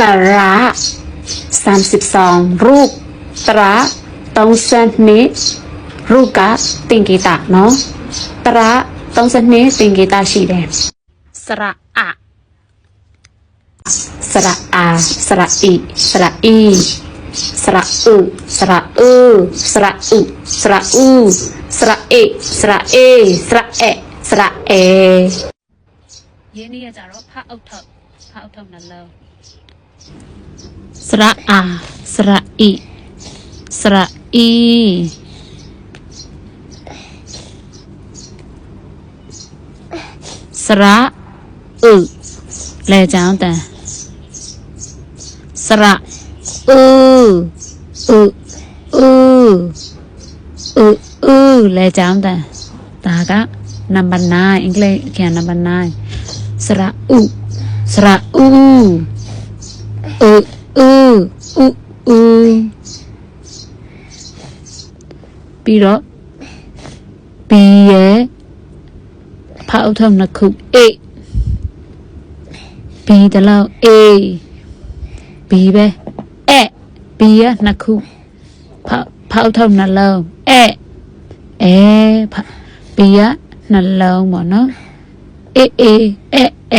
ตระ32 รูป ตระต้องเซนนี้ รูปกะติงกีตะเนาะตระต้องเซนนี้ติงกีตาสีแดงสระอะสระอาสระอิสระอีสระอึสระอืสระอุสระอูสระเอสระเอสระเอสระเอยนี่จะรบพระอุทธพระอุทธนั่นเลย สระอาสระอีสระอีสระอึแลจ้าแต่สระอืออืออืออืออือแลจ้าแต่ตากะนับบรรนายอังกฤษขียนนับบรรนายสระอุสระอู อูอูอูอูပြီးတော့ B ရဲ့ဖောက်ထုံနှစ်ခု A B တလောက် A B ပဲ A B ရဲ့နှစ်ခုဖောက်ဖောက်ထုံနှလုံး A အဲဖောက် B ရဲ့နှလုံးပေါ့နော် A A A A